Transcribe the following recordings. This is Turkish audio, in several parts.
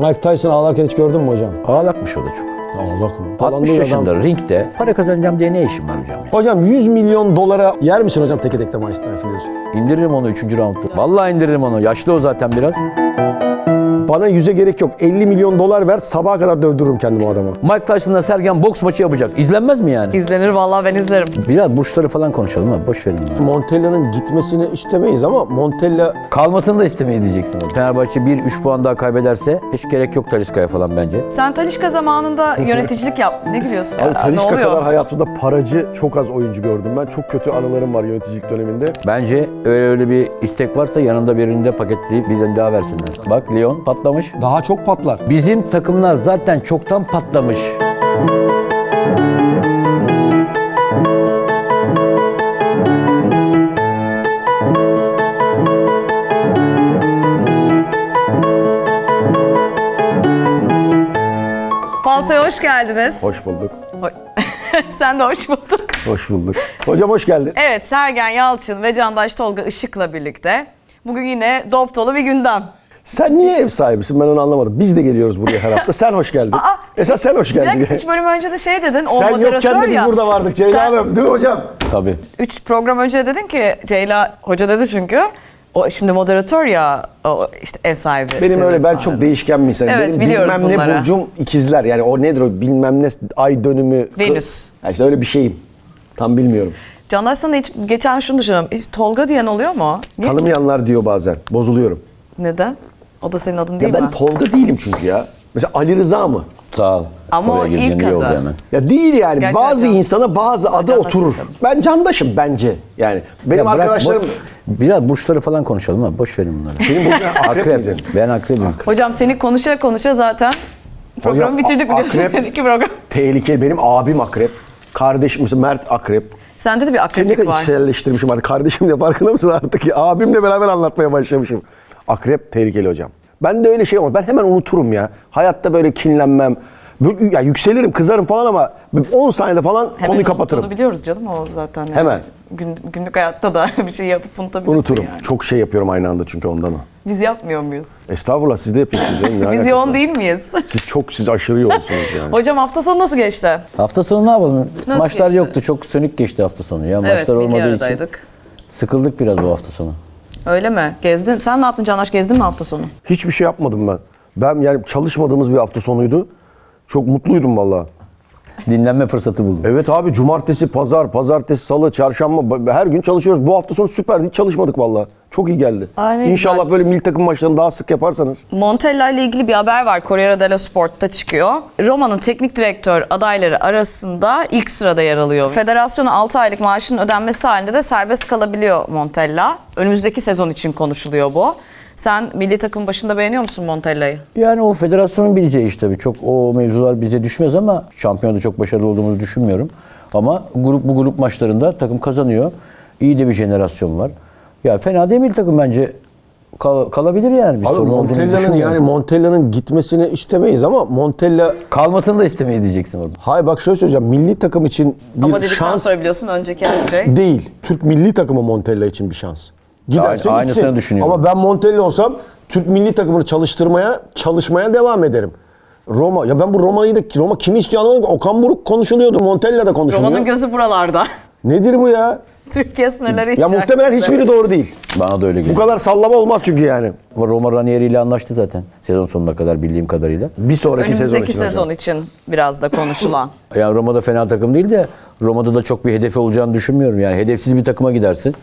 Mike Tyson ağlarken hiç gördün mü hocam? Ağlakmış o da çok. Ağlak mı? 60 Dolandığı yaşında adam. ringde para kazanacağım diye ne işim var hocam ya? Hocam 100 milyon dolara yer misin hocam teke tekte Mike Tyson diyorsun? İndiririm onu 3. roundda. Vallahi indiririm onu. Yaşlı o zaten biraz. Bana yüze gerek yok. 50 milyon dolar ver sabaha kadar dövdürürüm kendimi o adama. Mike Tyson'la Sergen boks maçı yapacak. İzlenmez mi yani? İzlenir vallahi ben izlerim. Biraz burçları falan konuşalım ha. Boş verin. Montella'nın gitmesini istemeyiz ama Montella Kalmasını da istemeyi diyeceksin. Fenerbahçe 1-3 puan daha kaybederse hiç gerek yok Taliska'ya falan bence. Sen Talişka zamanında yöneticilik yaptın. Ne gülüyorsun? Abi ya? Talisca ne oluyor? kadar hayatımda paracı çok az oyuncu gördüm ben. Çok kötü anılarım var yöneticilik döneminde. Bence öyle öyle bir istek varsa yanında birini de paketleyip birini daha versinler. Bak Lyon patlamış. Daha çok patlar. Bizim takımlar zaten çoktan patlamış. Falso'ya hoş geldiniz. Hoş bulduk. Sen de hoş bulduk. Hoş bulduk. Hocam hoş geldin. Evet Sergen Yalçın ve Candaş Tolga Işık'la birlikte bugün yine dop dolu bir gündem. Sen niye ev sahibisin ben onu anlamadım. Biz de geliyoruz buraya her hafta. Sen hoş geldin. Aa, Esas sen hoş Bir geldin. dakika 3 bölüm önce de şey dedin, o Sen yokken de biz ya. burada vardık Ceyla Sen- Hanım. Değil mi hocam? Tabii. 3 program önce dedin ki Ceyla Hoca dedi çünkü. O şimdi moderatör ya, o işte ev sahibi. Benim öyle ben çok değişken bir insanım. Evet, Benim bilmem bunları. ne burcum ikizler. Yani o nedir o bilmem ne ay dönümü. Venüs. Ha işte öyle bir şeyim. Tam bilmiyorum. Candaş sana hiç geçen şunu düşünüyorum. Hiç Tolga diyen oluyor mu? Niye? Tanımayanlar diyor bazen. Bozuluyorum. Neden? O da senin adın değil Ya ben mi? Tolga değilim çünkü ya. Mesela Ali Rıza mı? Sağ ol. Ama Oraya o girdiğin ilk iyi oldu adı. hemen. Ya değil yani. Gerçekten. Bazı insana bazı adı Candaşım oturur. Ben candaşım bence. Yani benim Ya bırak, arkadaşlarım... boş- biraz burçları falan konuşalım ha. Boş verin bunları. Senin burcun akrep, Akrep. miydi? Ben akrebim. Hocam seni konuşa konuşa zaten programı Hocam, bitirdik a- biliyorsun. akrep- İki program. Tehlikeli. Benim abim akrep. Kardeşim mesela Mert akrep. Sende de bir Seni ne akreplik kadar var. içselleştirmişim artık. Kardeşim de farkında mısın artık? Ya, abimle beraber anlatmaya başlamışım. Akrep tehlikeli hocam. Ben de öyle şey olmaz. Ben hemen unuturum ya. Hayatta böyle kinlenmem. Böyle, ya yükselirim, kızarım falan ama 10 saniyede falan Hemen konuyu kapatırım. unuttuğunu biliyoruz canım o zaten. Yani. Hemen. Gün, günlük hayatta da bir şey yapıp unutabilirsin Unuturum. yani. Çok şey yapıyorum aynı anda çünkü ondan o. Biz yapmıyor muyuz? Estağfurullah siz de yapıyorsunuz canım. Ne Biz alakası yoğun var? değil miyiz? Siz çok siz aşırı yoğunsunuz yani. Hocam hafta sonu nasıl geçti? Hafta sonu ne yapalım? Nasıl Maçlar geçti? yoktu. Çok sönük geçti hafta sonu ya. evet Maçlar milli olmadığı için aradaydık. sıkıldık biraz bu hafta sonu. Öyle mi? Gezdin. Sen ne yaptın Canaş? Gezdin mi hafta sonu? Hiçbir şey yapmadım ben. Ben yani çalışmadığımız bir hafta sonuydu. Çok mutluydum vallahi. Dinlenme fırsatı buldum. Evet abi cumartesi, pazar, pazartesi, salı, çarşamba her gün çalışıyoruz. Bu hafta sonu süperdi. Hiç çalışmadık vallahi. Çok iyi geldi. Ay, ne İnşallah böyle milli takım maçlarını daha sık yaparsanız. Montella ile ilgili bir haber var. Corriere dello Sport'ta çıkıyor. Roma'nın teknik direktör adayları arasında ilk sırada yer alıyor. Federasyona 6 aylık maaşının ödenmesi halinde de serbest kalabiliyor Montella. Önümüzdeki sezon için konuşuluyor bu. Sen milli takım başında beğeniyor musun Montella'yı? Yani o federasyonun bileceği iş tabii. Çok o mevzular bize düşmez ama şampiyonada çok başarılı olduğumuzu düşünmüyorum. Ama grup bu grup maçlarında takım kazanıyor. İyi de bir jenerasyon var. Ya fena değil milli takım bence. Kal- kalabilir yani. Bir Abi sorun Montella'nın yani Montella'nın gitmesini istemeyiz ama Montella Kalmasını da istemeyi diyeceksin orada. Hay bak şöyle söyleyeceğim. Milli takım için bir Ama şans sonra biliyorsun önceki her şey. değil. Türk milli takımı Montella için bir şans. Giderse Aynı- aynısını gitsin. düşünüyorum. Ama ben Montella olsam Türk milli takımını çalıştırmaya, çalışmaya devam ederim. Roma, ya ben bu Roma'yı da, Roma kimi istiyor anlamadım. ki. Okan Buruk konuşuluyordu, Montella da konuşuluyor. Roma'nın gözü buralarda. Nedir bu ya? Türkiye sınırları Ya içerisinde. muhtemelen hiçbiri doğru değil. Bana da öyle Bu geliyor. kadar sallama olmaz çünkü yani. Roma Ranieri ile anlaştı zaten. Sezon sonuna kadar bildiğim kadarıyla. Bir sonraki sezon Önümüzdeki için. sezon hocam. için biraz da konuşulan. Yani Roma'da fena takım değil de Roma'da da çok bir hedefi olacağını düşünmüyorum. Yani hedefsiz bir takıma gidersin.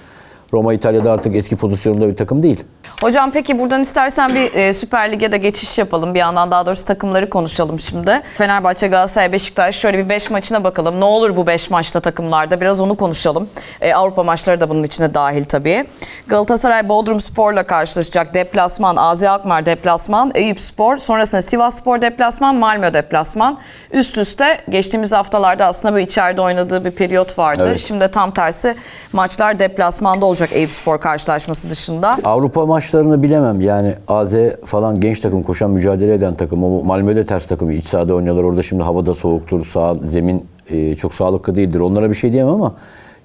Roma İtalya'da artık eski pozisyonunda bir takım değil. Hocam peki buradan istersen bir e, Süper Lig'e de geçiş yapalım. Bir yandan daha doğrusu takımları konuşalım şimdi. Fenerbahçe, Galatasaray, Beşiktaş şöyle bir 5 maçına bakalım. Ne olur bu 5 maçta takımlarda biraz onu konuşalım. E, Avrupa maçları da bunun içine dahil tabii. Galatasaray Bodrum Spor'la karşılaşacak. Deplasman, Azi Alkmaar deplasman, Eyüp Spor. Sonrasında Sivas Spor deplasman, Malmö deplasman. Üst üste geçtiğimiz haftalarda aslında bir içeride oynadığı bir periyot vardı. Evet. Şimdi tam tersi maçlar deplasmanda olacak Eyüp Spor karşılaşması dışında. Avrupa maçlarını bilemem. Yani AZ falan genç takım, koşan mücadele eden takım. O Malmö'de ters takım. İç sahada oynuyorlar. Orada şimdi havada soğuktur. Sağ, zemin e, çok sağlıklı değildir. Onlara bir şey diyemem ama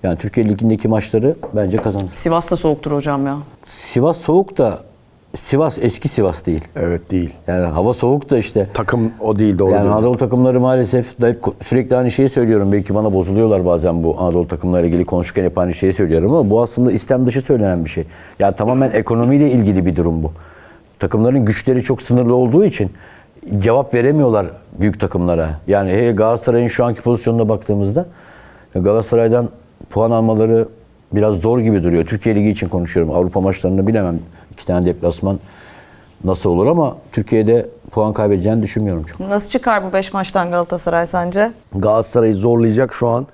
yani Türkiye Ligi'ndeki maçları bence kazanır. Sivas da soğuktur hocam ya. Sivas soğuk da Sivas eski Sivas değil. Evet değil. Yani hava soğuk da işte. Takım o değil doğru. Yani. Anadolu takımları maalesef da sürekli aynı şeyi söylüyorum. Belki bana bozuluyorlar bazen bu Anadolu takımlarıyla ilgili konuşurken hep aynı şeyi söylüyorum ama bu aslında istem dışı söylenen bir şey. Yani tamamen ekonomiyle ilgili bir durum bu. Takımların güçleri çok sınırlı olduğu için cevap veremiyorlar büyük takımlara. Yani hele Galatasaray'ın şu anki pozisyonuna baktığımızda Galatasaray'dan puan almaları biraz zor gibi duruyor. Türkiye Ligi için konuşuyorum. Avrupa maçlarını bilemem. İki tane deplasman nasıl olur ama Türkiye'de puan kaybedeceğini düşünmüyorum çok. Nasıl çıkar bu 5 maçtan Galatasaray sence? Galatasaray'ı zorlayacak şu an.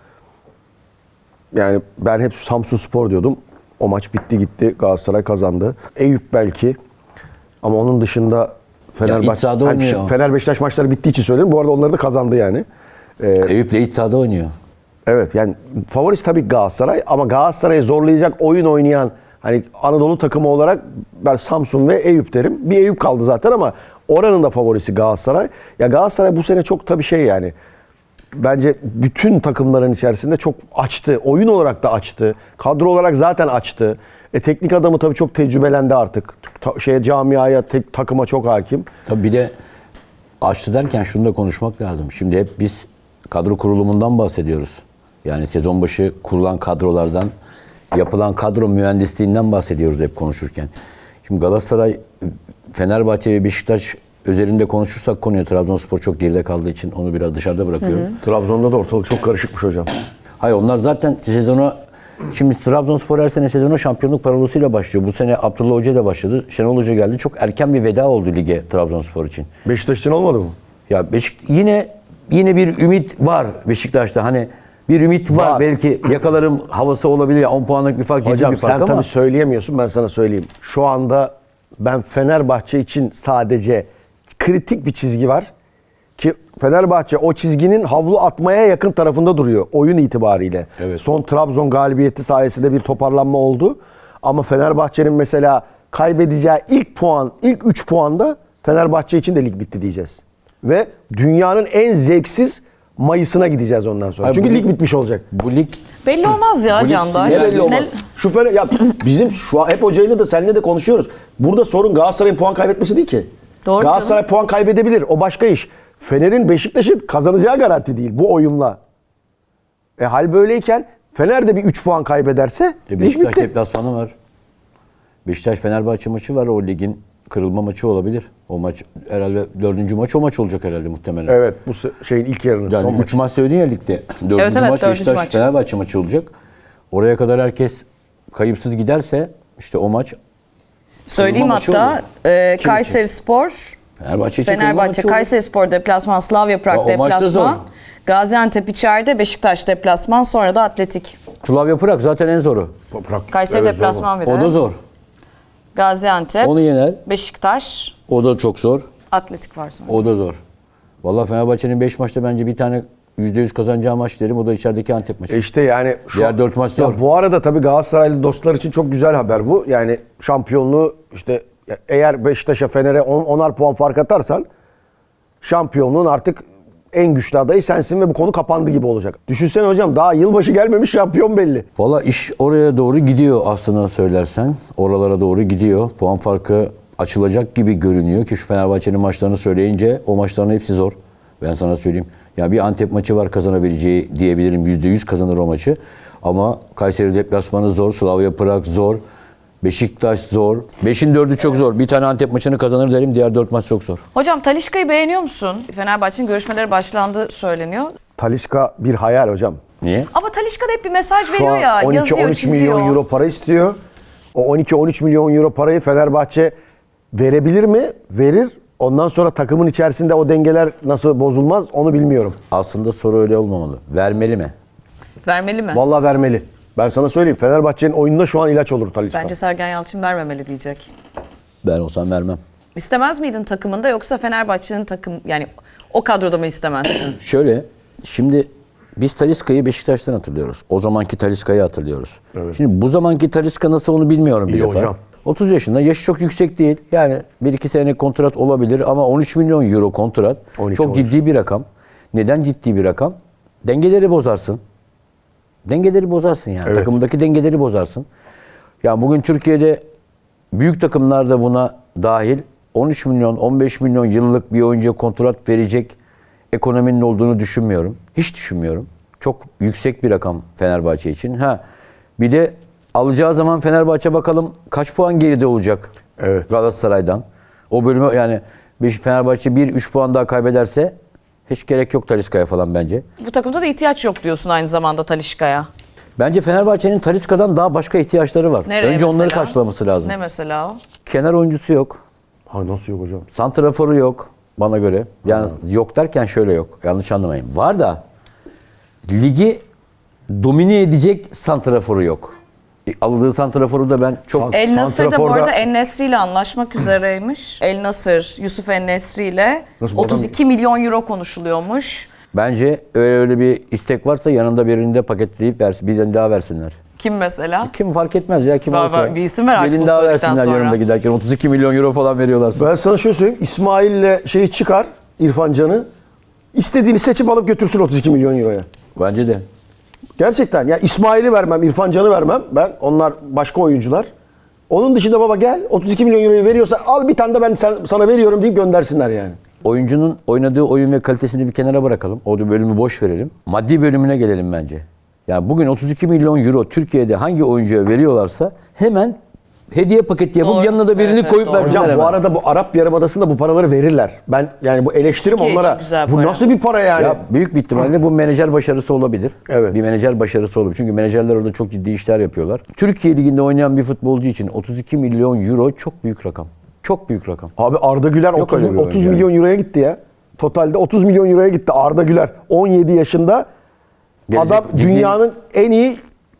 Yani ben hep Samsun Spor diyordum. O maç bitti gitti. Galatasaray kazandı. Eyüp belki. Ama onun dışında Fenerbahçe, sahada Yani oynuyor. Fener Beşiktaş maçları bittiği için söylüyorum. Bu arada onları da kazandı yani. Eyüp de iç sahada oynuyor. Evet yani favorisi tabii Galatasaray ama Galatasaray'ı zorlayacak oyun oynayan hani Anadolu takımı olarak ben Samsun ve Eyüp derim. Bir Eyüp kaldı zaten ama oranın da favorisi Galatasaray. Ya Galatasaray bu sene çok tabii şey yani bence bütün takımların içerisinde çok açtı. Oyun olarak da açtı. Kadro olarak zaten açtı. E, teknik adamı tabii çok tecrübelendi artık. Ta- şeye camiaya, tek, takıma çok hakim. Tabii bir de açtı derken şunu da konuşmak lazım. Şimdi hep biz kadro kurulumundan bahsediyoruz. Yani sezon başı kurulan kadrolardan, yapılan kadro mühendisliğinden bahsediyoruz hep konuşurken. Şimdi Galatasaray, Fenerbahçe ve Beşiktaş özelinde konuşursak konuyu Trabzonspor çok geride kaldığı için onu biraz dışarıda bırakıyorum. Trabzon'da da ortalık çok karışıkmış hocam. Hayır onlar zaten sezona Şimdi Trabzonspor her sene sezona şampiyonluk parolasıyla başlıyor. Bu sene Abdullah Hoca ile başladı. Şenol Hoca geldi. Çok erken bir veda oldu lige Trabzonspor için. Beşiktaş için olmadı mı? Ya Beşik yine yine bir ümit var Beşiktaş'ta. Hani bir ümit var. Var. Belki yakalarım havası olabilir. Ya 10 puanlık bir fark, Hocam bir fark sen ama tabii söyleyemiyorsun ben sana söyleyeyim. Şu anda ben Fenerbahçe için sadece kritik bir çizgi var. Ki Fenerbahçe o çizginin havlu atmaya yakın tarafında duruyor oyun itibariyle. Evet. Son Trabzon galibiyeti sayesinde bir toparlanma oldu. Ama Fenerbahçe'nin mesela kaybedeceği ilk puan, ilk 3 puanda Fenerbahçe için de lig bitti diyeceğiz. Ve dünyanın en zevksiz Mayıs'ına gideceğiz ondan sonra. Hayır, Çünkü bu lig lig- bitmiş olacak. bu lig Belli olmaz ya Candaş. Ne belli olmaz. Şu Fener, ya bizim şu an hep hocayla da seninle de konuşuyoruz. Burada sorun Galatasaray'ın puan kaybetmesi değil ki. Doğru Galatasaray puan kaybedebilir. O başka iş. Fener'in Beşiktaş'ın kazanacağı garanti değil bu oyunla. E hal böyleyken Fener de bir 3 puan kaybederse e, lig Beşiktaş bitti. deplasmanı var. Beşiktaş Fenerbahçe maçı var. O ligin kırılma maçı olabilir. O maç herhalde dördüncü maç o maç olacak herhalde muhtemelen. Evet bu şeyin ilk yarının son Yani maçı. üç maç söyledin ya ligde. Dördüncü Evet, evet, maç dördüncü Beşiktaş maç. Fenerbahçe maçı olacak. Oraya kadar herkes kayıpsız giderse işte o maç Söyleyeyim hatta e, Kayseri Spor, Fenerbahçe için kırılma Fenerbahçe, olur. Kayseri Spor deplasman, Slavia Prag Ya deplasman, zor. Gaziantep içeride, Beşiktaş deplasman, sonra da Atletik. Slavia Prag zaten en zoru. Bırak- Kayseri Evet, zor deplasman bir de. O da zor. Gaziantep, Onu yener. Beşiktaş, O da çok zor. Atletik var sonra. O da zor. Vallahi Fenerbahçe'nin 5 maçta bence bir tane %100 kazanacağı maç derim. O da içerideki Antep maçı. E İşte yani şu Diğer dört maç zor. Ya bu arada tabii Galatasaraylı dostlar için çok güzel haber bu. Yani şampiyonluğu işte eğer Beşiktaş'a Fener'e 10 onar puan fark atarsan şampiyonluğun artık en güçlü adayı sensin ve bu konu kapandı gibi olacak. Düşünsene hocam daha yılbaşı gelmemiş şampiyon belli. Valla iş oraya doğru gidiyor aslında söylersen. Oralara doğru gidiyor. Puan farkı açılacak gibi görünüyor ki şu Fenerbahçe'nin maçlarını söyleyince o maçların hepsi zor. Ben sana söyleyeyim. Ya bir Antep maçı var kazanabileceği diyebilirim. %100 kazanır o maçı. Ama Kayseri deplasmanı zor. Slavia Prag zor. Beşiktaş zor. 5'in 4'ü çok zor. Bir tane Antep maçını kazanır derim. Diğer 4 maç çok zor. Hocam Talişka'yı beğeniyor musun? Fenerbahçe'nin görüşmeleri başlandı söyleniyor. Talişka bir hayal hocam. Niye? Ama Talişka da hep bir mesaj Şu veriyor an ya. yazıyor, 12-13 çiziyor. milyon euro para istiyor. O 12-13 milyon euro parayı Fenerbahçe verebilir mi? Verir. Ondan sonra takımın içerisinde o dengeler nasıl bozulmaz onu bilmiyorum. Aslında soru öyle olmamalı. Vermeli mi? Vermeli mi? Vallahi vermeli. Ben sana söyleyeyim Fenerbahçe'nin oyununda şu an ilaç olur Talişka. Bence Sergen Yalçın vermemeli diyecek. Ben olsam vermem. İstemez miydin takımında yoksa Fenerbahçe'nin takım yani o kadroda mı istemezsin? Şöyle, şimdi biz Taliska'yı Beşiktaş'tan hatırlıyoruz. O zamanki Taliska'yı hatırlıyoruz. Şimdi bu zamanki Taliska nasıl onu bilmiyorum bir İyi defa. hocam. 30 yaşında, yaşı çok yüksek değil. Yani 1-2 senelik kontrat olabilir ama 13 milyon euro kontrat 12, çok 13. ciddi bir rakam. Neden ciddi bir rakam? Dengeleri bozarsın. Dengeleri bozarsın yani. Evet. Takımdaki dengeleri bozarsın. Yani bugün Türkiye'de büyük takımlar da buna dahil 13 milyon, 15 milyon yıllık bir oyuncuya kontrat verecek ekonominin olduğunu düşünmüyorum. Hiç düşünmüyorum. Çok yüksek bir rakam Fenerbahçe için. Ha bir de alacağı zaman Fenerbahçe bakalım kaç puan geride olacak Evet. Galatasaray'dan. O bölümü yani Fenerbahçe 1-3 puan daha kaybederse hiç gerek yok Taliska'ya falan bence. Bu takımda da ihtiyaç yok diyorsun aynı zamanda Talişka'ya. Bence Fenerbahçe'nin Taliska'dan daha başka ihtiyaçları var. Nereye Önce onları mesela? karşılaması lazım. Ne mesela o? Kenar oyuncusu yok. Ha nasıl yok hocam? Santraforu yok bana göre. Yani yok derken şöyle yok. Yanlış anlamayın. Var da ligi domine edecek santraforu yok. E, Aldığı santraforu da ben çok El Nasır da bu arada El Nesri ile anlaşmak üzereymiş. El Nasır, Yusuf El Nesri ile Nasıl bu adam- 32 milyon euro konuşuluyormuş. bence öyle, öyle bir istek varsa yanında birini de paketleyip versin, birini daha versinler. Kim mesela? Kim fark etmez ya kim Var, olsa. var. Bir isim ver artık Birini daha söyledikten versinler sonra. yanında giderken 32 milyon euro falan veriyorlarsa. Ben sana şöyle söyleyeyim. İsmail'le şeyi çıkar İrfan Can'ı. İstediğini seçip alıp götürsün 32 milyon euroya. Bence de. Gerçekten ya İsmail'i vermem, İrfan Can'ı vermem. Ben onlar başka oyuncular. Onun dışında baba gel 32 milyon euroyu veriyorsa al bir tane de ben sen- sana veriyorum deyip göndersinler yani. Oyuncunun oynadığı oyun ve kalitesini bir kenara bırakalım. O bölümü boş verelim. Maddi bölümüne gelelim bence. Yani bugün 32 milyon euro Türkiye'de hangi oyuncuya veriyorlarsa hemen hediye paketi yapıp Doğru. yanına da birini Evet, evet, koyup doğru. versinler Hocam hemen. bu arada bu Arap Yarımadası'nda bu paraları verirler. Ben yani bu eleştirim Türkiye onlara. için güzel Bu para. nasıl bir para yani? Ya büyük bir ihtimalle bu menajer başarısı olabilir. Evet. Bir menajer başarısı olabilir. Çünkü menajerler orada çok ciddi işler yapıyorlar. Türkiye Ligi'nde oynayan bir futbolcu için 32 milyon euro çok büyük rakam. Çok büyük rakam. Abi Arda Güler Yok 30, öyle bir 30 oyuncu milyon euroya gitti ya. Totalde 30 milyon euroya gitti Arda Güler. 17 yaşında Gelecek adam ciddi- dünyanın en iyi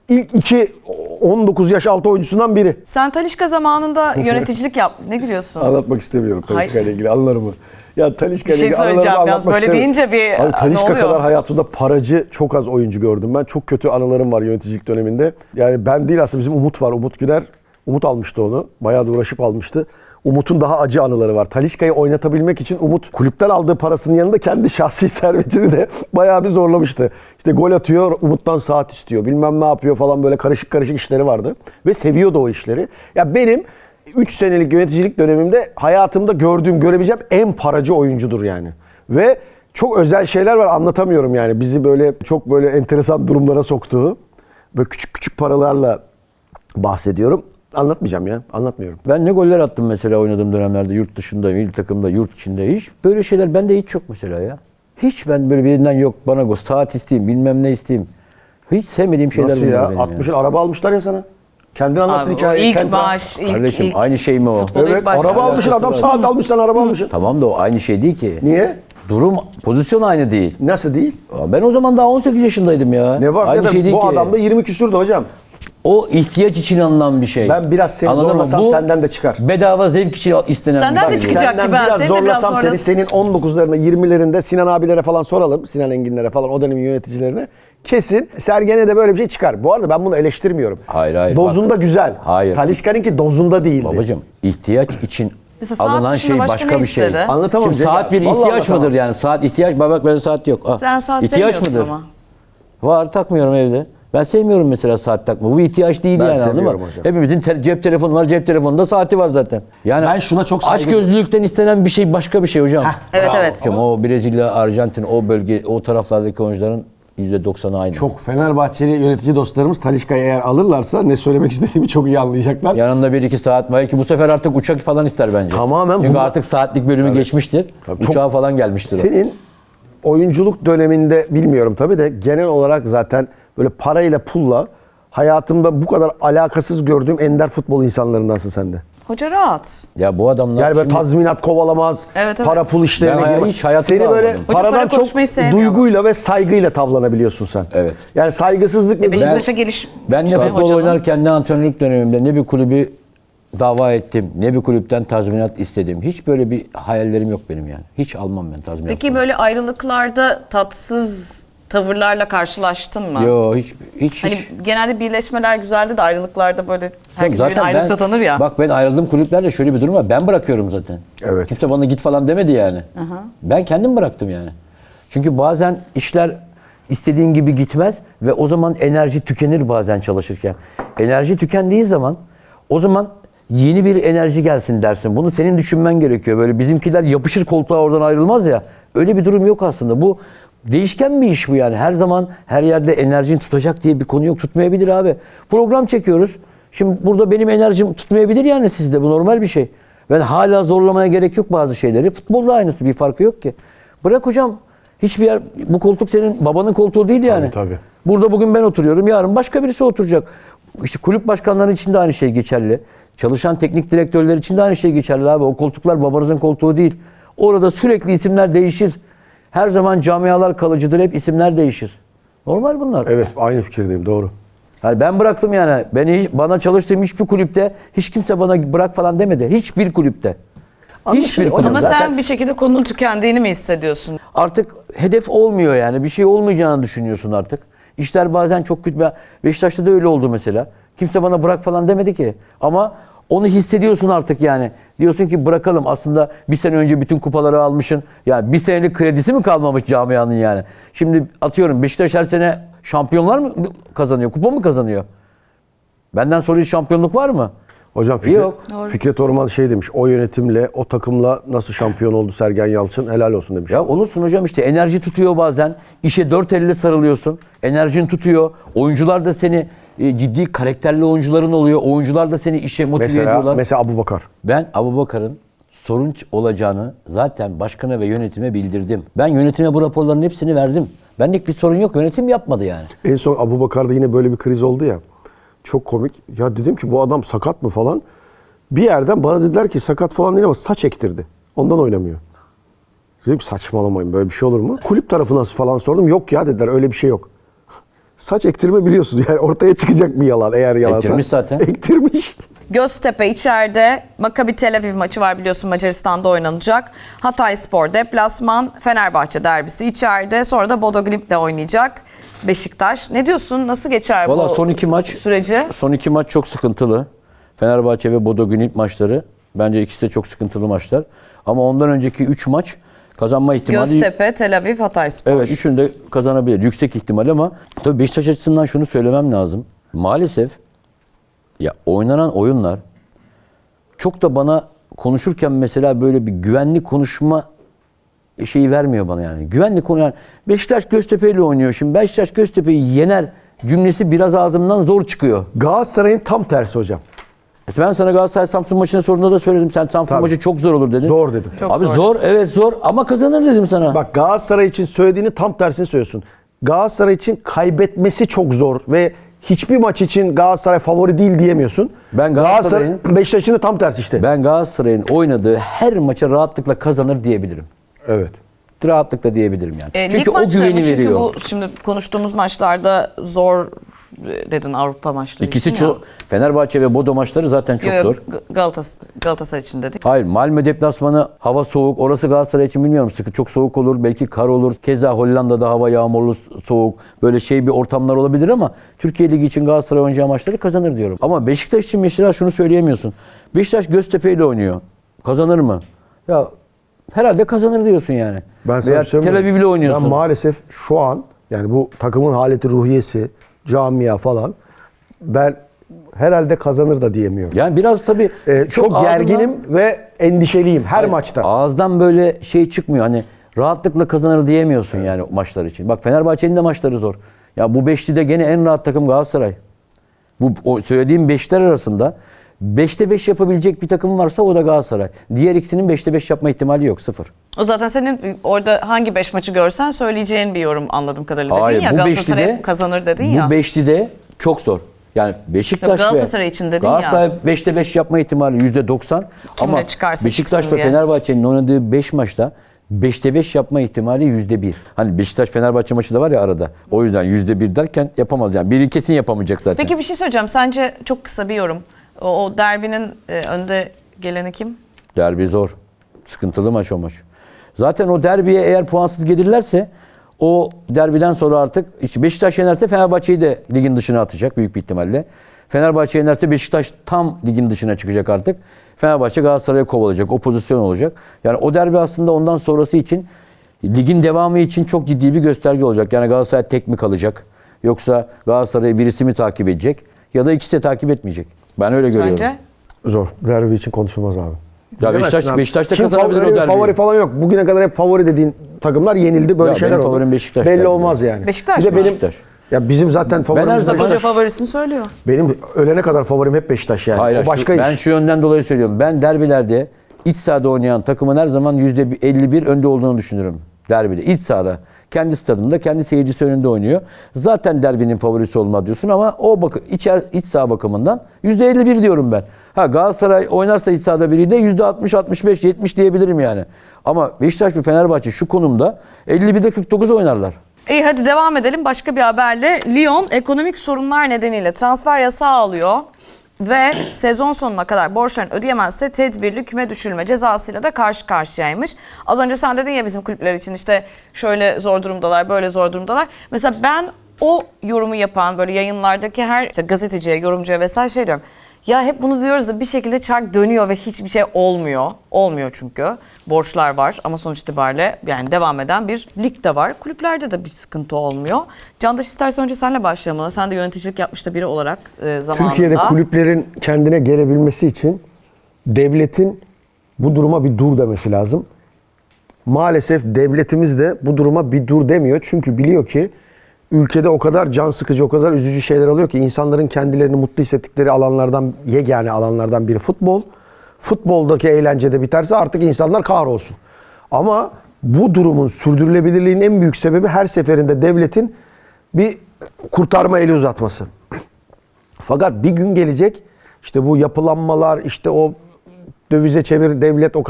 ilk iki 19 yaş altı oyuncusundan biri. Sen Talişka zamanında yöneticilik yap. Ne gülüyorsun? Anlatmak istemiyorum Talişka ile ilgili anılarımı. Ya Talişka ile şey ilgili anılarımı anlatmak Böyle istemiyorum. deyince bir, Abi Talişka kadar hayatımda paracı çok az oyuncu gördüm ben. Çok kötü anılarım var yöneticilik döneminde. Yani ben değil aslında bizim Umut var. Umut Güler. Umut almıştı onu. Bayağı da uğraşıp almıştı. Umut'un daha acı anıları var. Talişka'yı oynatabilmek için Umut kulüpten aldığı parasının yanında kendi şahsi servetini de bayağı bir zorlamıştı. İşte gol atıyor, Umut'tan saat istiyor. Bilmem ne yapıyor falan böyle karışık karışık işleri vardı. Ve seviyordu o işleri. Ya benim 3 senelik yöneticilik dönemimde hayatımda gördüğüm, görebileceğim en paracı oyuncudur yani. Ve çok özel şeyler var anlatamıyorum yani. Bizi böyle çok böyle enteresan durumlara soktuğu. Böyle küçük küçük paralarla bahsediyorum. Anlatmayacağım ya. Anlatmıyorum. Ben ne goller attım mesela oynadığım dönemlerde yurt dışında, milli takımda, yurt içinde. Hiç böyle şeyler bende hiç yok mesela ya. Hiç ben böyle birinden yok bana go saat isteyeyim, bilmem ne isteyeyim. Hiç sevmediğim şeyler Nasıl bunlar ya? benim 60'ın araba almışlar ya sana. Kendin anlattın Abi, o hikayeyi. ilk Kendin- maaş, ilk, Kardeşim ilk aynı şey mi o? ilk Evet araba almışsın adam saat almışsın araba almışsın. Tamam da o aynı şey değil ki. Niye? Durum, pozisyon aynı değil. Nasıl değil? Ben o zaman daha 18 yaşındaydım ya. Ne var aynı ne de şey değil bu ki. adam da 20 küsürdü hocam. O ihtiyaç için alınan bir şey. Ben biraz seni Anladın mı? zorlasam Bu senden de çıkar. Bedava zevk için istenen Senden bir de şey. çıkacak Senden gibi ha. biraz Seni de biraz zorlasam seni zorlas- senin 19'larına 20'lerinde Sinan abilere falan soralım. Sinan Enginlere falan o dönemin yöneticilerine. Kesin Sergen'e de böyle bir şey çıkar. Bu arada ben bunu eleştirmiyorum. Hayır, hayır, Dozunda güzel. Hayır. Talişka'nınki dozunda değildi. Babacım ihtiyaç için Mesela saat alınan dışında şey başka başka ne bir şey. istedi? Anlatamam. Şimdi saat bir Vallahi ihtiyaç anlatamam. mıdır yani? Saat ihtiyaç. Bak bak benim saat yok. Ah, Sen saat ihtiyaç sevmiyorsun mıdır? ama. Var takmıyorum evde. Ben sevmiyorum mesela saat takma. Bu ihtiyaç değil Ben yani anladın mı? hocam. Hepimizin te- cep telefonu var. Cep telefonunda saati var zaten. Yani Ben şuna çok Aç saygı- gözlülükten istenen bir şey başka bir şey hocam. Evet evet. Bakın O Brezilya, Arjantin, o bölge, o taraflardaki oyuncuların %90'ı aynı. Çok Fenerbahçeli yönetici dostlarımız Talişka'yı eğer alırlarsa ne söylemek istediğimi çok iyi anlayacaklar. Yanında bir iki saat belki bu sefer artık uçak falan ister bence. Tamamen Çünkü bu- artık saatlik bölümü geçmiştir. Tabii çok- Uçağa falan gelmiştir. o. Senin oyunculuk döneminde bilmiyorum tabii de genel olarak zaten böyle parayla pulla hayatımda bu kadar alakasız gördüğüm ender futbol insanlarındansın sen de. Hoca rahat. Ya bu adamlar Yani böyle şimdi- tazminat kovalamaz, Evet, evet. para pul işlerine Ben girmez. hiç hayatımda Seni böyle almadım. Hoca paradan para çok konuşmayı sevmiyor duyguyla ve saygıyla tavlanabiliyorsun sen. Evet. Yani saygısızlık ve Beşiktaş'a geliş. Ben ne futbol hocanın. oynarken ne antrenörlük dönemimde ne bir kulübü dava ettim, ne bir kulüpten tazminat istedim. Hiç böyle bir hayallerim yok benim yani. Hiç almam ben tazminat. Peki böyle ayrılıklarda tatsız tavırlarla karşılaştın mı? Yo hiç hiç Hani hiç. genelde birleşmeler güzeldi de ayrılıklarda böyle herkes Zaten birbirini ayrılıkta tanır ya. Bak ben ayrıldığım kulüplerle şöyle bir durum var. Ben bırakıyorum zaten. Evet. Kimse bana git falan demedi yani. Ben kendim bıraktım yani. Çünkü bazen işler istediğin gibi gitmez ve o zaman enerji tükenir bazen çalışırken. Enerji tükendiği zaman o zaman yeni bir enerji gelsin dersin. Bunu senin düşünmen gerekiyor. Böyle bizimkiler yapışır koltuğa oradan ayrılmaz ya. Öyle bir durum yok aslında. Bu değişken bir iş bu yani. Her zaman her yerde enerjin tutacak diye bir konu yok. Tutmayabilir abi. Program çekiyoruz. Şimdi burada benim enerjim tutmayabilir yani sizde. Bu normal bir şey. Ben hala zorlamaya gerek yok bazı şeyleri. Futbolda aynısı bir farkı yok ki. Bırak hocam. Hiçbir yer bu koltuk senin babanın koltuğu değil yani. tabii. Burada bugün ben oturuyorum, yarın başka birisi oturacak. İşte kulüp başkanları için de aynı şey geçerli. Çalışan teknik direktörler için de aynı şey geçerli abi. O koltuklar babanızın koltuğu değil. Orada sürekli isimler değişir. Her zaman camialar kalıcıdır, hep isimler değişir. Normal bunlar. Evet aynı fikirdeyim doğru. Yani ben bıraktım yani. Beni hiç, bana çalıştığım hiçbir kulüpte hiç kimse bana bırak falan demedi. Hiçbir kulüpte. Hiçbir kulüpte. Ama zaten- sen bir şekilde konunun tükendiğini mi hissediyorsun? artık hedef olmuyor yani. Bir şey olmayacağını düşünüyorsun artık. İşler bazen çok kötü. Beşiktaş'ta da öyle oldu mesela. Kimse bana bırak falan demedi ki. Ama onu hissediyorsun artık yani. Diyorsun ki bırakalım. Aslında bir sene önce bütün kupaları almışsın. Yani bir senelik kredisi mi kalmamış camianın yani? Şimdi atıyorum Beşiktaş her sene şampiyonlar mı kazanıyor? Kupa mı kazanıyor? Benden sonra hiç şampiyonluk var mı? Hocam Fikret, Yok. Fikret Orman şey demiş. O yönetimle, o takımla nasıl şampiyon oldu Sergen Yalçın? Helal olsun demiş. Ya olursun hocam işte enerji tutuyor bazen. İşe dört elle sarılıyorsun. Enerjin tutuyor. Oyuncular da seni e, ciddi karakterli oyuncuların oluyor. Oyuncular da seni işe motive mesela ediyorlar. mesela Abu Bakar. ben Abubakar'ın sorun ç- olacağını zaten başkana ve yönetime bildirdim. Ben yönetime bu raporların hepsini verdim. Benlik bir sorun yok. Yönetim yapmadı yani. En son Abu Bakar'da yine böyle bir kriz oldu ya. Çok komik. Ya dedim ki bu adam sakat mı falan. Bir yerden bana dediler ki sakat falan değil ama saç ektirdi. Ondan oynamıyor. Dedim saçmalamayın böyle bir şey olur mu? Kulüp tarafı nasıl falan sordum. Yok ya dediler öyle bir şey yok. Saç ektirme biliyorsun yani ortaya çıkacak bir yalan eğer yalansa. Ektirmiş zaten. Ektirmiş. Göztepe içeride, Maccabi Tel Aviv maçı var biliyorsun Macaristan'da oynanacak. Hatay Spor deplasman, Fenerbahçe derbisi içeride. Sonra da Bodo Glimt'le oynayacak Beşiktaş. Ne diyorsun? Nasıl geçer Valla bu son iki maç süreci? Son iki maç çok sıkıntılı. Fenerbahçe ve Bodo Glimt maçları. Bence ikisi de çok sıkıntılı maçlar. Ama ondan önceki üç maç kazanma ihtimali... Göztepe, Tel Aviv, Hatay Spor. Evet üçünü de kazanabilir. Yüksek ihtimal ama tabii Beşiktaş açısından şunu söylemem lazım. Maalesef ya oynanan oyunlar çok da bana konuşurken mesela böyle bir güvenli konuşma şeyi vermiyor bana yani. Güvenli konu yani Beşiktaş Göztepe ile oynuyor şimdi. Beşiktaş Göztepe'yi yener cümlesi biraz ağzımdan zor çıkıyor. Galatasaray'ın tam tersi hocam. Ben sana Galatasaray Samsun maçının sorununda da söyledim. Sen Samsun Tabii. maçı çok zor olur dedin. Zor dedim. Çok Abi zor. zor. evet zor ama kazanır dedim sana. Bak Galatasaray için söylediğini tam tersini söylüyorsun. Galatasaray için kaybetmesi çok zor ve hiçbir maç için Galatasaray favori değil diyemiyorsun. Ben Galatasaray Galatasaray'ın- Beşiktaş'ın da tam tersi işte. Ben Galatasaray'ın oynadığı her maça rahatlıkla kazanır diyebilirim. Evet. Rahatlıkla diyebilirim yani. E, çünkü o güveni mı? Çünkü veriyor. bu şimdi konuştuğumuz maçlarda zor dedin Avrupa maçları İkisi çok Fenerbahçe ve Bodo maçları zaten çok Yok, zor. Galatas Galatasaray için dedik. Hayır Malmö deplasmanı hava soğuk. Orası Galatasaray için bilmiyorum sıkı çok soğuk olur. Belki kar olur. Keza Hollanda'da hava yağmurlu soğuk. Böyle şey bir ortamlar olabilir ama Türkiye Ligi için Galatasaray oynayacağı maçları kazanır diyorum. Ama Beşiktaş için mesela şunu söyleyemiyorsun. Beşiktaş Göztepe ile oynuyor. Kazanır mı? Ya herhalde kazanır diyorsun yani. Ben sana Veya şey söyleyeyim Tel mi? Aviv ile oynuyorsun. Ben maalesef şu an yani bu takımın haleti ruhiyesi, camia falan ben herhalde kazanır da diyemiyorum. yani biraz tabii Ee, çok, ağzından- gerginim ve endişeliyim her Hayır, maçta. Ağızdan böyle şey çıkmıyor. Hani rahatlıkla kazanır diyemiyorsun yani maçlar için. Bak Fenerbahçe'nin de maçları zor. Ya bu beşlide gene en rahat takım Galatasaray. Bu o söylediğim beşler arasında 5'te 5 yapabilecek bir takım varsa o da Galatasaray. Diğer ikisinin 5'te 5 yapma ihtimali yok. Sıfır. O zaten senin orada hangi beş maçı görsen söyleyeceğin bir yorum anladığım kadarıyla dedin Hayır, ya. bu Galatasaray beşlide- kazanır dedin bu ya. beşlide çok zor. Yani Beşiktaş Yok, ve Galatasaray için dedin ya. Galatasaray 5'te 5 yapma ihtimali %90. Kimle Ama Beşiktaş ve diye. Fenerbahçe'nin oynadığı 5 maçta 5'te 5 yapma ihtimali %1. Hani Beşiktaş Fenerbahçe maçı da var ya arada. O yüzden %1 derken yapamaz yani. Biri kesin yapamayacak zaten. Peki bir şey söyleyeceğim. Sence çok kısa bir yorum. O, o derbinin e, önde geleni kim? Derbi zor. Sıkıntılı maç o maç. Zaten o derbiye eğer puansız gelirlerse o derbiden sonra artık işte Beşiktaş yenerse Fenerbahçe'yi de ligin dışına atacak büyük bir ihtimalle. Fenerbahçe yenerse Beşiktaş tam ligin dışına çıkacak artık. Fenerbahçe Galatasaray'ı kovalayacak. O pozisyon olacak. Yani o derbi aslında ondan sonrası için ligin devamı için çok ciddi bir gösterge olacak. Yani Galatasaray tek mi kalacak? Yoksa Galatasaray'ı birisi mi takip edecek? Ya da ikisi de takip etmeyecek. Ben öyle görüyorum. Sence? Zor. Derbi için konuşulmaz abi. Ya Beşiktaş-. Beşiktaş da Kim kazanabilir favori, o derbiyi. Favori falan yok. Bugüne kadar hep favori dediğin takımlar yenildi. Böyle Ya şeyler benim oldu. favorim Beşiktaş Belli derbi. olmaz yani. Beşiktaş Bir de mı? benim, Beşiktaş. Ya bizim zaten favorimiz her zaman- Beşiktaş. favorisini söylüyor. Benim ölene kadar favorim hep Beşiktaş yani. Hayır, o başka şu, ben iş. şu yönden dolayı söylüyorum. Ben derbilerde iç sahada oynayan takımın her zaman %51 önde olduğunu düşünürüm. Derbide, iç sahada. Kendi stadında, kendi seyircisi önünde oynuyor. Zaten derbinin favorisi olma diyorsun ama o bakı, içer, iç saha bakımından %51 diyorum ben. Ha Galatasaray oynarsa iç sahada biri de %60, 65, 70 diyebilirim yani. Ama Beşiktaş ve Fenerbahçe şu konumda 51'de 49 oynarlar. İyi hadi devam edelim. Başka bir haberle Lyon ekonomik sorunlar nedeniyle transfer yasağı alıyor. Ve sezon sonuna kadar borçlarını ödeyemezse tedbirli küme düşürülme cezasıyla da karşı karşıyaymış. Az önce sen dedin ya bizim kulüpler için işte şöyle zor durumdalar, böyle zor durumdalar. Mesela ben o yorumu yapan böyle yayınlardaki her işte gazeteciye, yorumcuya vesaire şey diyorum. Ya hep bunu diyoruz da bir şekilde çark dönüyor ve hiçbir şey olmuyor. Olmuyor çünkü. Borçlar var ama sonuç itibariyle yani devam eden bir lig de var. Kulüplerde de bir sıkıntı olmuyor. Candaş istersen önce senle başlayalım. Sen de yöneticilik yapmış da biri olarak e, zamanında. Türkiye'de kulüplerin kendine gelebilmesi için devletin bu duruma bir dur demesi lazım. Maalesef devletimiz de bu duruma bir dur demiyor. Çünkü biliyor ki ülkede o kadar can sıkıcı, o kadar üzücü şeyler oluyor ki insanların kendilerini mutlu hissettikleri alanlardan, yegane alanlardan biri futbol. Futboldaki eğlence de biterse artık insanlar kahrolsun. Ama bu durumun sürdürülebilirliğinin en büyük sebebi her seferinde devletin bir kurtarma eli uzatması. Fakat bir gün gelecek işte bu yapılanmalar işte o dövize çevir devlet o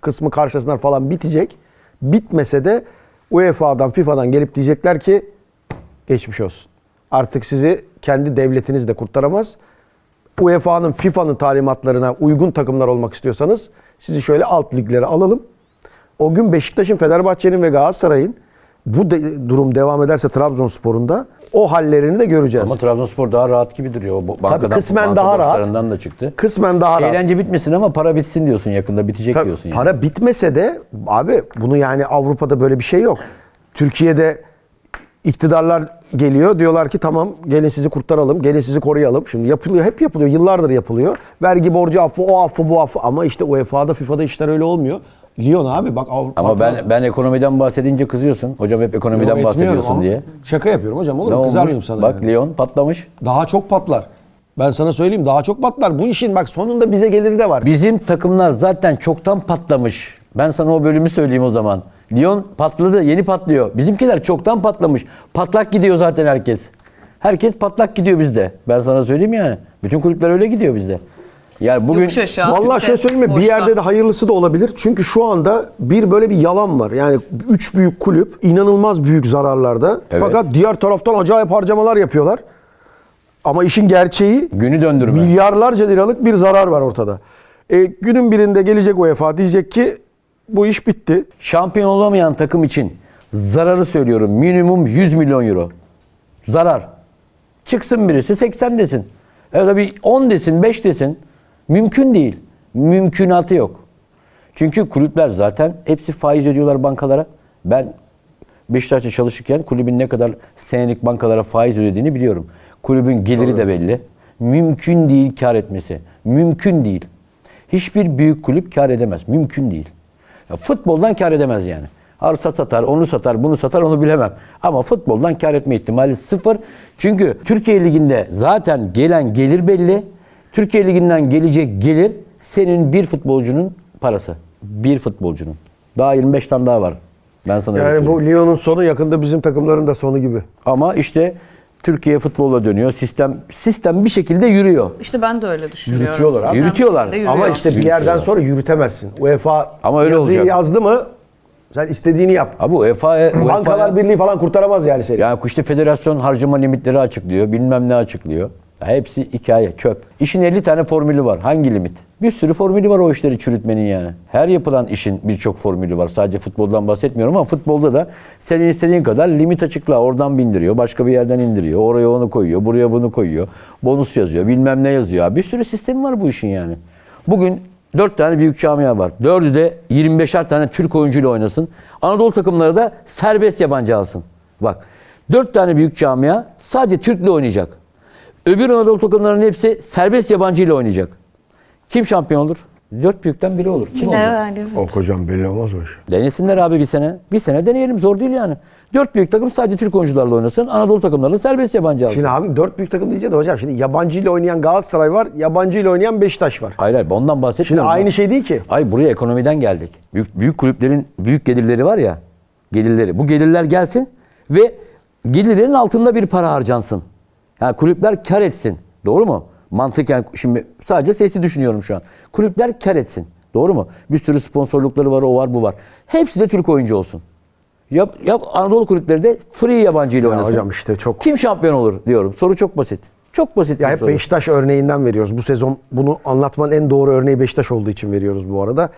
kısmı karşısına falan bitecek. Bitmese de UEFA'dan FIFA'dan gelip diyecekler ki geçmiş olsun. Artık sizi kendi devletiniz de kurtaramaz. UEFA'nın FIFA'nın talimatlarına uygun takımlar olmak istiyorsanız sizi şöyle alt liglere alalım. O gün Beşiktaş'ın, Fenerbahçe'nin ve Galatasaray'ın bu de- durum devam ederse Trabzonspor'un da o hallerini de göreceğiz. Ama Trabzonspor daha rahat gibi duruyor. O bankadan, kısmen banka daha rahat. da çıktı. Kısmen daha rahat. Eğlence bitmesin ama para bitsin diyorsun yakında bitecek Tabii, diyorsun yani. Para bitmese de abi bunu yani Avrupa'da böyle bir şey yok. Türkiye'de iktidarlar geliyor diyorlar ki tamam gelin sizi kurtaralım, gelin sizi koruyalım. Şimdi yapılıyor, hep yapılıyor, yıllardır yapılıyor. Vergi borcu affı, o affı, bu affı ama işte UEFA'da, FIFA'da işler öyle olmuyor. Lyon abi bak Avrupa. Ama ben ben ekonomiden bahsedince kızıyorsun. Hocam hep ekonomiden Yok, bahsediyorsun ama diye. Şaka yapıyorum hocam olur mu? Kızar olmuş? mıyım sana? Bak yani? Lyon patlamış. Daha çok patlar. Ben sana söyleyeyim daha çok patlar. Bu işin bak sonunda bize geliri de var. Bizim takımlar zaten çoktan patlamış. Ben sana o bölümü söyleyeyim o zaman. Lyon patladı, yeni patlıyor. Bizimkiler çoktan patlamış. Patlak gidiyor zaten herkes. Herkes patlak gidiyor bizde. Ben sana söyleyeyim yani. Bütün kulüpler öyle gidiyor bizde. Yani bugün Yokuş aşağı. Vallahi Türk'te şöyle söyleyeyim mi? Bir boşta. yerde de hayırlısı da olabilir. Çünkü şu anda bir böyle bir yalan var. Yani üç büyük kulüp inanılmaz büyük zararlarda. Evet. Fakat diğer taraftan acayip harcamalar yapıyorlar. Ama işin gerçeği günü döndürme. milyarlarca liralık bir zarar var ortada. E, günün birinde gelecek UEFA diyecek ki bu iş bitti. Şampiyon olamayan takım için zararı söylüyorum. Minimum 100 milyon euro. Zarar. Çıksın birisi 80 desin. Ya da bir 10 desin, 5 desin. Mümkün değil. Mümkünatı yok. Çünkü kulüpler zaten hepsi faiz ödüyorlar bankalara. Ben Beşiktaş'ta çalışırken kulübün ne kadar senelik bankalara faiz ödediğini biliyorum. Kulübün geliri de belli. Mümkün değil kar etmesi. Mümkün değil. Hiçbir büyük kulüp kar edemez. Mümkün değil. Ya futboldan kar edemez yani. Arsa satar, onu satar, bunu satar onu bilemem. Ama futboldan kar etme ihtimali sıfır. Çünkü Türkiye Ligi'nde zaten gelen gelir belli. Türkiye Ligi'nden gelecek gelir senin bir futbolcunun parası. Bir futbolcunun. Daha 25 tane daha var. Ben sana Yani bu Lyon'un sonu yakında bizim takımların da sonu gibi. Ama işte Türkiye futbola dönüyor. Sistem sistem bir şekilde yürüyor. İşte ben de öyle düşünüyorum. Yürütüyorlar abi. Sistem Yürütüyorlar. Ama işte bir yerden sonra yürütemezsin. UEFA Ama öyle yazıyı olacak. yazdı mı sen istediğini yap. Abi UEFA, UEFA Bankalar Birliği falan kurtaramaz yani seni. Yani işte federasyon harcama limitleri açıklıyor. Bilmem ne açıklıyor. Hepsi hikaye, çöp. İşin 50 tane formülü var. Hangi limit? Bir sürü formülü var o işleri çürütmenin yani. Her yapılan işin birçok formülü var. Sadece futboldan bahsetmiyorum ama futbolda da senin istediğin kadar limit açıkla. Oradan bindiriyor, başka bir yerden indiriyor. Oraya onu koyuyor, buraya bunu koyuyor. Bonus yazıyor, bilmem ne yazıyor. Bir sürü sistemi var bu işin yani. Bugün 4 tane büyük camia var. Dördü de 25'er tane Türk oyuncuyla oynasın. Anadolu takımları da serbest yabancı alsın. Bak 4 tane büyük camia sadece Türk'le oynayacak. Öbür Anadolu takımlarının hepsi serbest yabancı ile oynayacak. Kim şampiyon olur? Dört büyükten biri olur. Kim olacak? Yani. O hocam belli olmaz o iş. Denesinler abi bir sene. Bir sene deneyelim. Zor değil yani. Dört büyük takım sadece Türk oyuncularla oynasın. Anadolu takımlarla serbest yabancı alsın. Şimdi abi dört büyük takım diyeceğiz de hocam şimdi yabancı ile oynayan Galatasaray var, yabancı ile oynayan Beşiktaş var. Hayır hayır ondan Şimdi bahsetmiyorum. aynı şey değil ki. Ay buraya ekonomiden geldik. Büyük, büyük kulüplerin büyük gelirleri var ya. Gelirleri. Bu gelirler gelsin ve gelirlerin altında bir para harcansın. Yani kulüpler kar etsin. Doğru mu? Mantıken şimdi sadece sesi düşünüyorum şu an. Kulüpler kar etsin. Doğru mu? Bir sürü sponsorlukları var, o var, bu var. Hepsi de Türk oyuncu olsun. Yap, yap Anadolu kulüpleri de free yabancı ile Ya oynasın. hocam işte çok Kim şampiyon olur diyorum. Soru çok basit. Çok basit Ya bir hep soru. Beşiktaş örneğinden veriyoruz. Bu sezon bunu anlatmanın en doğru örneği Beşiktaş olduğu için veriyoruz bu arada.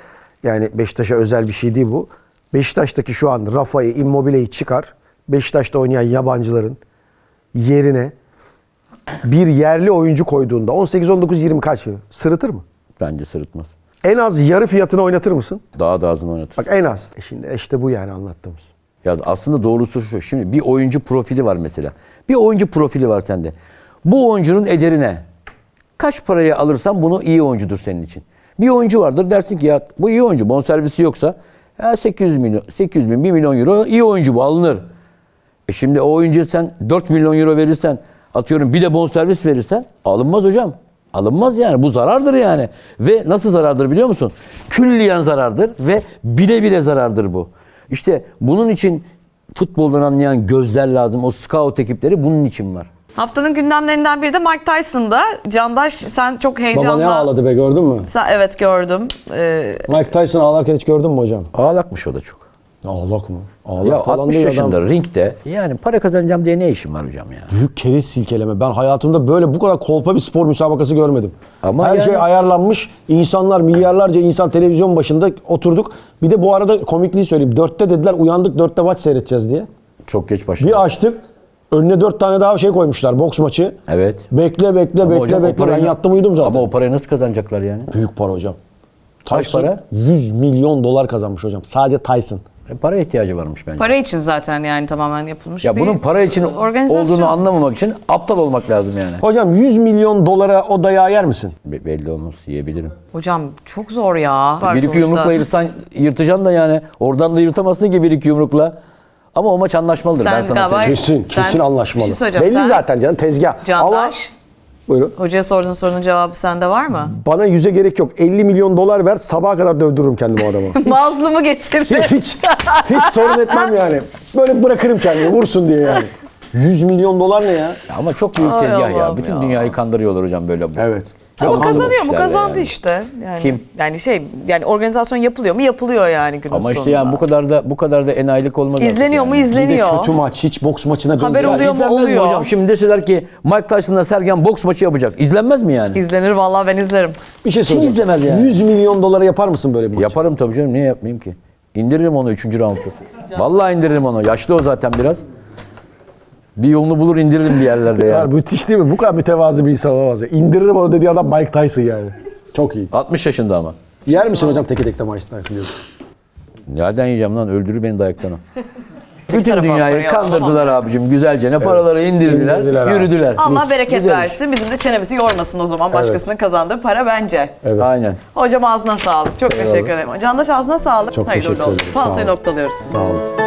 Yani Beşiktaş'a özel bir şey değil bu. Beşiktaş'taki şu an Rafa'yı, Immobile'yi çıkar. Beşiktaş'ta oynayan yabancıların yerine bir yerli oyuncu koyduğunda 18 19 20 kaç? Sırıtır mı? Bence sırıtmaz. En az yarı fiyatını oynatır mısın? Daha da ağzını oynatır. Bak en az. E şimdi işte bu yani anlattığımız. Ya aslında doğrusu şu. Şimdi bir oyuncu profili var mesela. Bir oyuncu profili var sende. Bu oyuncunun ederine kaç paraya alırsan bunu iyi oyuncudur senin için. Bir oyuncu vardır dersin ki ya bu iyi oyuncu bonservisi yoksa ya 800 milyon 800 bin 1 milyon euro iyi oyuncu bu alınır. E şimdi o oyuncuya sen 4 milyon euro verirsen atıyorum bir de bonservis verirsen alınmaz hocam. Alınmaz yani bu zarardır yani. Ve nasıl zarardır biliyor musun? Külliyen zarardır ve bile bile zarardır bu. İşte bunun için futboldan anlayan gözler lazım. O scout ekipleri bunun için var. Haftanın gündemlerinden biri de Mike Tyson'da. Candaş sen çok heyecanla... be gördün mü? Sen, evet gördüm. Ee, Mike Tyson ağlarken hiç gördün mü hocam? Ağlakmış o da çok. Ağlak mı? Ağlak Ya falan 60 değil yaşında adam. ringde yani para kazanacağım diye ne işim var hocam ya? Büyük keriz silkeleme. Ben hayatımda böyle bu kadar kolpa bir spor müsabakası görmedim. Ama Her yani- şey ayarlanmış. İnsanlar, milyarlarca insan televizyon başında oturduk. Bir de bu arada komikliği söyleyeyim. Dörtte dediler uyandık dörtte maç seyredeceğiz diye. Çok geç başladı. Bir açtık. Önüne dört tane daha şey koymuşlar. Boks maçı. Evet. Bekle bekle Ama bekle hocam bekle. Ben parayı- yattım uyudum zaten. Ama o parayı nasıl kazanacaklar yani? Büyük para hocam. Kaç Tyson para? 100 milyon dolar kazanmış hocam. Sadece Tyson. E, para ihtiyacı varmış bence. para için zaten yani tamamen yapılmış Ya bir bunun para için olduğunu anlamamak için aptal olmak lazım yani. Hocam 100 milyon dolara o dayağı yer misin? Be- belli olmaz yiyebilirim. Hocam çok zor ya. bir iki sonuçta. yumrukla yırtsan yırtacaksın da yani. Oradan da yırtamazsın ki bir iki yumrukla. Ama o maç anlaşmalıdır ben Sen sana galiba- söyleyeyim. Kesin, Sen- kesin anlaşmalı. Bir şey söyleyeceğim. Belli Sen- zaten canım tezgah. Ama Candaş, buyurun. hocaya sorduğun sorunun cevabı sende var mı? Bana yüze gerek yok. 50 milyon dolar ver sabaha kadar dövdürürüm kendimi o adamı. Mazlumu getir. hiç, hiç sorun etmem yani. Böyle bırakırım kendimi vursun diye yani. 100 milyon dolar ne ya? Ya Ama çok büyük Ay tezgah ya. Allah'ım Bütün ya. dünyayı kandırıyorlar hocam böyle. Evet. Ama kazanıyor mu? Kazandı yani. işte. Yani, Kim? Yani şey yani organizasyon yapılıyor mu? Yapılıyor yani günün Ama işte sonunda. yani bu kadar da bu kadar da enayilik olmaz. İzleniyor yani. mu? Bir de İzleniyor. kötü maç. Hiç boks maçına benziyor. Haber oluyor mu? İzlenmez mi Oluyor. hocam? Şimdi deseler ki Mike Tyson'la Sergen boks maçı yapacak. İzlenmez mi yani? İzlenir vallahi ben izlerim. Bir şey Kim soracağım. izlemez yani? 100 milyon dolara yapar mısın böyle bir maç? Yaparım tabii canım. Niye yapmayayım ki? İndiririm onu 3. roundda. Vallahi indiririm onu. Yaşlı o zaten biraz. Bir yolunu bulur indiririm bir yerlerde Ya yani. müthiş değil mi? Bu kadar mütevazı bir insan olamaz. ya. İndiririm onu dediği adam Mike Tyson yani. Çok iyi. 60 yaşında ama. Yer misin hocam teke tekte Mike Tyson diyorsun? Nereden yiyeceğim lan? Öldürür beni dayaktan o. Bütün tarafa dünyayı kandırdılar abicim güzelce. Ne paraları indirdiler, İndirdiler abi. yürüdüler. Allah bereket Güzel iş. versin. Bizim de çenemizi yormasın o zaman. Başkasının kazandığı para bence. Evet. Aynen. Hocam ağzına sağlık. Çok teşekkür ederim. Candaş ağzına sağlık. Çok Hayırlı teşekkür olsun. ederim. Sağ Falsoyu olun. noktalıyoruz. Sağ olun.